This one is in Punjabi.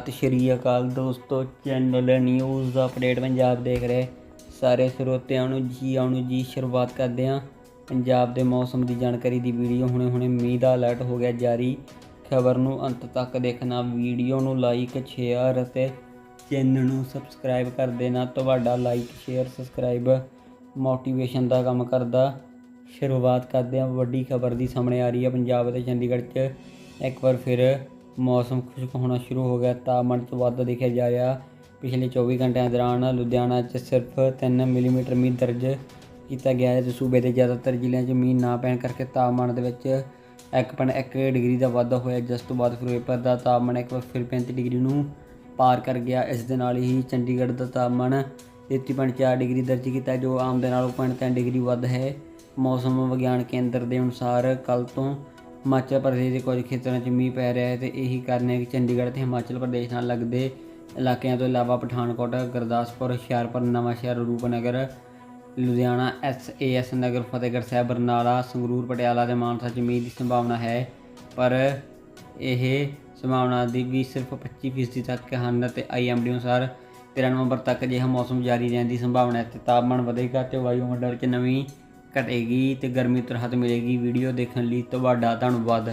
ਸਤਿ ਸ਼੍ਰੀ ਅਕਾਲ ਦੋਸਤੋ ਚੈਨਲ ਨਿਊਜ਼ ਅਪਡੇਟ ਪੰਜਾਬ ਦੇਖ ਰਹੇ। ਸਾਰੇ ਸਰੋਤਿਆਂ ਨੂੰ ਜੀ ਆਉਣ ਨੂੰ ਜੀ ਸ਼ੁਰੂਆਤ ਕਰਦੇ ਹਾਂ। ਪੰਜਾਬ ਦੇ ਮੌਸਮ ਦੀ ਜਾਣਕਾਰੀ ਦੀ ਵੀਡੀਓ ਹੁਣੇ ਹੁਣੇ ਮੀਂਹ ਦਾ ਅਲਰਟ ਹੋ ਗਿਆ ਜਾਰੀ। ਖਬਰ ਨੂੰ ਅੰਤ ਤੱਕ ਦੇਖਣਾ, ਵੀਡੀਓ ਨੂੰ ਲਾਈਕ ਸ਼ੇਅਰ ਅਤੇ ਚੈਨਲ ਨੂੰ ਸਬਸਕ੍ਰਾਈਬ ਕਰ ਦੇਣਾ। ਤੁਹਾਡਾ ਲਾਈਕ ਸ਼ੇਅਰ ਸਬਸਕ੍ਰਾਈਬ ਮੋਟੀਵੇਸ਼ਨ ਦਾ ਕੰਮ ਕਰਦਾ। ਸ਼ੁਰੂਆਤ ਕਰਦੇ ਹਾਂ। ਵੱਡੀ ਖਬਰ ਦੀ ਸਾਹਮਣੇ ਆ ਰਹੀ ਹੈ ਪੰਜਾਬ ਅਤੇ ਚੰਡੀਗੜ੍ਹ 'ਚ। ਇੱਕ ਵਾਰ ਫਿਰ ਮੌਸਮ ਖੁਸ਼ਕ ਹੋਣਾ ਸ਼ੁਰੂ ਹੋ ਗਿਆ ਤਾਪਮਾਨ 'ਚ ਵਾਧਾ ਦੇਖਿਆ ਜਾ ਰਿਹਾ। ਪਿਛਲੇ 24 ਘੰਟਿਆਂ ਦੌਰਾਨ ਲੁਧਿਆਣਾ 'ਚ ਸਿਰਫ 3 ਮਿਲੀਮੀਟਰ ਮੀਂਹ ਦਰਜ ਕੀਤਾ ਗਿਆ ਹੈ, ਤੇ ਸੂਬੇ ਦੇ ਜ਼ਿਆਦਾਤਰ ਜ਼ਿਲ੍ਹਿਆਂ 'ਚ ਮੀਂਹ ਨਾ ਪੈਣ ਕਰਕੇ ਤਾਪਮਾਨ ਦੇ ਵਿੱਚ 1.1 ਡਿਗਰੀ ਦਾ ਵਾਧਾ ਹੋਇਆ। ਜਿਸ ਤੋਂ ਬਾਅਦ ਫਿਰੋਜ਼ਪੁਰ ਦਾ ਤਾਪਮਾਨ ਇੱਕ ਵਾਰ ਫਿਰ 35 ਡਿਗਰੀ ਨੂੰ ਪਾਰ ਕਰ ਗਿਆ। ਇਸ ਦੇ ਨਾਲ ਹੀ ਚੰਡੀਗੜ੍ਹ ਦਾ ਤਾਪਮਾਨ 33.4 ਡਿਗਰੀ ਦਰਜ ਕੀਤਾ, ਜੋ ਆਮ ਦੇ ਨਾਲੋਂ 0.3 ਡਿਗਰੀ ਵੱਧ ਹੈ। ਮੌਸਮ ਵਿਗਿਆਨ ਕੇਂਦਰ ਦੇ ਅਨੁਸਾਰ ਕੱਲ ਤੋਂ ਹਿਮਾਚਲ ਪ੍ਰਦੇਸ਼ ਦੇ ਕੁਝ ਖੇਤਰਾਂ 'ਚ ਮੀਂਹ ਪੈ ਰਿਹਾ ਹੈ ਤੇ ਇਹੀ ਕਾਰਨ ਹੈ ਕਿ ਚੰਡੀਗੜ੍ਹ ਤੇ ਹਿਮਾਚਲ ਪ੍ਰਦੇਸ਼ ਨਾਲ ਲੱਗਦੇ ਇਲਾਕਿਆਂ ਤੋਂ ਇਲਾਵਾ ਪਠਾਨਕੋਟ, ਗੁਰਦਾਸਪੁਰ, ਹੁਸ਼ਿਆਰਪੁਰ, ਨਵਾਂਸ਼ਹਿਰ, ਰੂਪਨਗਰ, ਲੁਧਿਆਣਾ ਐਸਏਐਸ ਨਗਰ ਫਤਿਹਗੜ੍ਹ ਸਾਹਿਬ, ਬਰਨਾਲਾ, ਸੰਗਰੂਰ, ਪਟਿਆਲਾ ਤੇ ਮਾਨਸਾ 'ਚ ਮੀਂਹ ਦੀ ਸੰਭਾਵਨਾ ਹੈ। ਪਰ ਇਹ ਸੰਭਾਵਨਾ ਦੀ ਵੀ ਸਿਰਫ 25% ਤੱਕ ਹਨ ਤੇ ਆਈਐਮਡੀ ਅਨੁਸਾਰ 13 ਨਵੰਬਰ ਤੱਕ ਅਜਿਹਾ ਮੌਸਮ ਜਾਰੀ ਰਹਿਣ ਦੀ ਸੰਭਾਵਨਾ ਹੈ ਤੇ ਤਾਪਮਾਨ ਵਧੇਗਾ ਤੇ ਵਾਯੂਮੰਡਲ 'ਚ ਨਵੀਂ ਘਟੇਗੀ ਤੇ ਗਰਮੀ ਤੋਂ ਰਾਹਤ ਮਿਲੇਗੀ। ਵੀਡੀਓ ਦੇਖਣ ਲਈ ਤੁਹਾਡਾ ਧੰਨਵਾਦ।